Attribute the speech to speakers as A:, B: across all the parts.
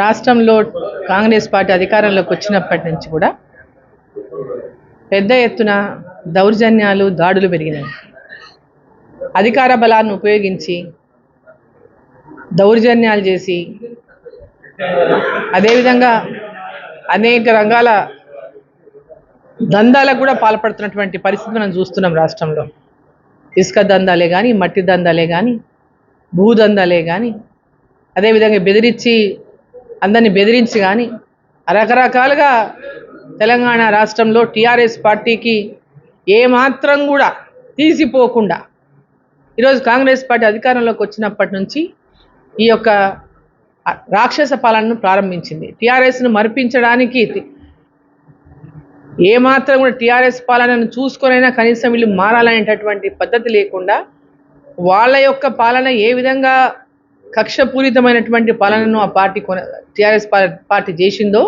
A: రాష్ట్రంలో కాంగ్రెస్ పార్టీ అధికారంలోకి వచ్చినప్పటి నుంచి కూడా పెద్ద ఎత్తున దౌర్జన్యాలు దాడులు పెరిగినాయి. అధికార బలాన్ని ఉపయోగించి దౌర్జన్యాలు చేసి అదేవిధంగా అనేక రంగాల దందాలకు కూడా పాల్పడుతున్నటువంటి పరిస్థితి మనం చూస్తున్నాం రాష్ట్రంలో. ఇసుక దందాలే కానీ మట్టి దందాలే కానీ భూదందాలే కానీ అదేవిధంగా బెదిరించి అందరిని బెదిరించి కానీ రకరకాలుగా తెలంగాణ రాష్ట్రంలో టీఆర్ఎస్ పార్టీకి ఏమాత్రం కూడా తీసిపోకుండా ఈరోజు కాంగ్రెస్ పార్టీ అధికారంలోకి వచ్చినప్పటి నుంచి ఈ యొక్క రాక్షస పాలనను ప్రారంభించింది. టీఆర్ఎస్ను మరిపించడానికి ఏమాత్రం కూడా టీఆర్ఎస్ పాలనను చూసుకొనైనా కనీసం వీళ్ళు మారాలనేటటువంటి పద్ధతి లేకుండా వాళ్ళ యొక్క పాలన ఏ విధంగా కక్షపూరితమైనటువంటి పాలనను ఆ పార్టీ కొన టీఆర్ఎస్ పార్టీ చేసిందో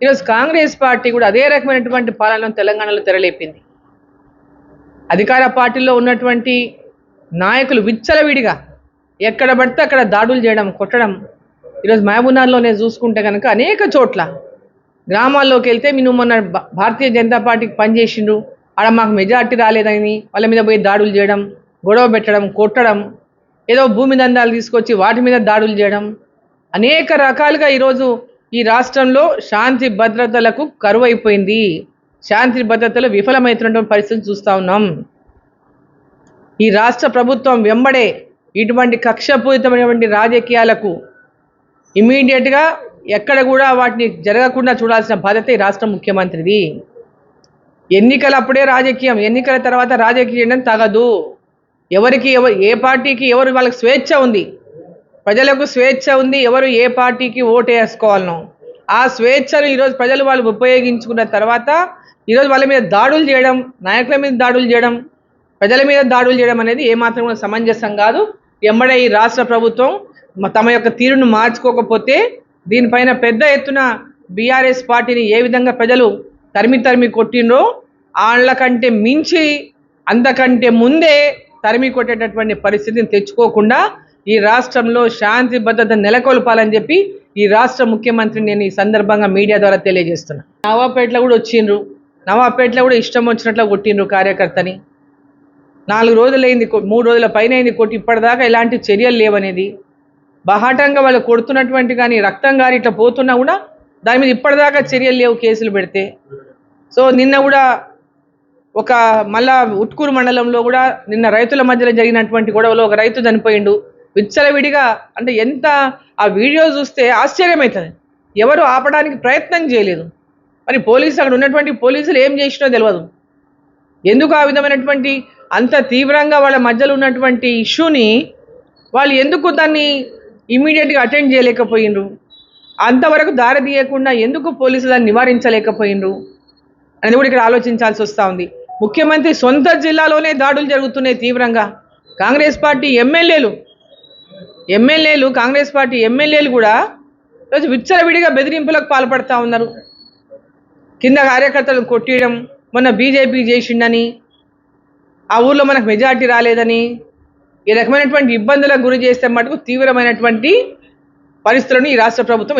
A: ఈరోజు కాంగ్రెస్ పార్టీ కూడా అదే రకమైనటువంటి పాలనను తెలంగాణలో తెరలేపింది. అధికార పార్టీలో ఉన్నటువంటి నాయకులు విచ్చలవిడిగా ఎక్కడ పడితే అక్కడ దాడులు చేయడం కొట్టడం ఈరోజు మహబూబ్నగర్లోనే చూసుకుంటే కనుక అనేక చోట్ల గ్రామాల్లోకి వెళ్తే మీరు మొన్న భారతీయ జనతా పార్టీకి పనిచేసిండ్రు ఆడ మాకు మెజార్టీ రాలేదని వాళ్ళ మీద పోయి దాడులు చేయడం గొడవ పెట్టడం కొట్టడం ఏదో భూమి దందాలు తీసుకొచ్చి వాటి మీద దాడులు చేయడం. అనేక రకాలుగా ఈరోజు ఈ రాష్ట్రంలో శాంతి భద్రతలకు కరువు అయిపోయింది శాంతి భద్రతలు విఫలమవుతున్నటువంటి పరిస్థితి చూస్తూ ఉన్నాం. ఈ రాష్ట్ర ప్రభుత్వం వెంబడే ఇటువంటి కక్షపూరితమైనటువంటి రాజకీయాలకు ఇమీడియట్గా ఎక్కడ కూడా వాటిని జరగకుండా చూడాల్సిన బాధ్యత ఈ రాష్ట్ర ముఖ్యమంత్రిది. ఎన్నికలప్పుడే రాజకీయం ఎన్నికల తర్వాత రాజకీయం తగదు. ఎవరికి ఎవరు ఏ పార్టీకి ఎవరు వాళ్ళకి స్వేచ్ఛ ఉంది? ప్రజలకు స్వేచ్ఛ ఉంది ఎవరు ఏ పార్టీకి ఓటు వేసుకోవాలనో. ఆ స్వేచ్ఛను ఈరోజు ప్రజలు వాళ్ళు ఉపయోగించుకున్న తర్వాత ఈరోజు వాళ్ళ మీద దాడులు చేయడం నాయకుల మీద దాడులు చేయడం ప్రజల మీద దాడులు చేయడం అనేది ఏమాత్రం కూడా సమంజసం కాదు. ఎమ్మడే ఈ రాష్ట్ర ప్రభుత్వం తమ యొక్క తీరును మార్చుకోకపోతే దీనిపైన పెద్ద ఎత్తున బీఆర్ఎస్ పార్టీని ఏ విధంగా ప్రజలు తరిమి తరిమి కొట్టినరో వాళ్ళకంటే మించి అంతకంటే ముందే తరిమి కొట్టేటటువంటి పరిస్థితిని తెచ్చుకోకుండా ఈ రాష్ట్రంలో శాంతి భద్రత నెలకొల్పాలని చెప్పి ఈ రాష్ట్ర ముఖ్యమంత్రిని నేను ఈ సందర్భంగా మీడియా ద్వారా తెలియజేస్తున్నా. నవాపేటలో కూడా వచ్చిండ్రు. నవాపేటలో కూడా ఇష్టం వచ్చినట్లు కొట్టిండ్రు కార్యకర్తని. నాలుగు రోజులైంది మూడు రోజుల పైన అయింది కొట్టి ఇప్పటిదాకా ఎలాంటి చర్యలు లేవనేది. బహాటంగా వాళ్ళు కొడుతున్నటువంటి కానీ రక్తం గారి ఇట్లా పోతున్నా కూడా దాని మీద ఇప్పటిదాకా చర్యలు లేవు కేసులు పెడితే. సో నిన్న కూడా ఒక మళ్ళా ఉట్కూరు మండలంలో కూడా నిన్న రైతుల మధ్యలో జరిగినటువంటి గొడవలో ఒక రైతు చనిపోయిండు. విచ్చలవిడిగా అంటే ఎంత ఆ వీడియో చూస్తే ఆశ్చర్యమవుతుంది. ఎవరు ఆపడానికి ప్రయత్నం చేయలేదు. మరి పోలీసు అక్కడ ఉన్నటువంటి పోలీసులు ఏం చేసినో తెలియదు ఎందుకు ఆ విధమైనటువంటి అంత తీవ్రంగా వాళ్ళ మధ్యలో ఉన్నటువంటి ఇష్యూని వాళ్ళు ఎందుకు దాన్ని ఇమీడియట్గా అటెండ్ చేయలేకపోయిండ్రు? అంతవరకు దారి తీయకుండా ఎందుకు పోలీసులు దాన్ని నివారించలేకపోయిండ్రు? అనేది కూడా ఇక్కడ ఆలోచించాల్సి వస్తూ ఉంది. ముఖ్యమంత్రి సొంత జిల్లాలోనే దాడులు జరుగుతున్నాయి తీవ్రంగా. కాంగ్రెస్ పార్టీ ఎమ్మెల్యేలు ఎమ్మెల్యేలు కాంగ్రెస్ పార్టీ ఎమ్మెల్యేలు కూడా రోజు విచ్చలవిడిగా బెదిరింపులకు పాల్పడతా ఉన్నారు. కింద కార్యకర్తలను కొట్టియడం మొన్న బీజేపీ చేసిండని ఆ ఊర్లో మనకు మెజార్టీ రాలేదని ఈ రకమైనటువంటి ఇబ్బందులకు గురి చేస్తే మటుకు తీవ్రమైనటువంటి పరిస్థితులను ఈ రాష్ట్ర ప్రభుత్వం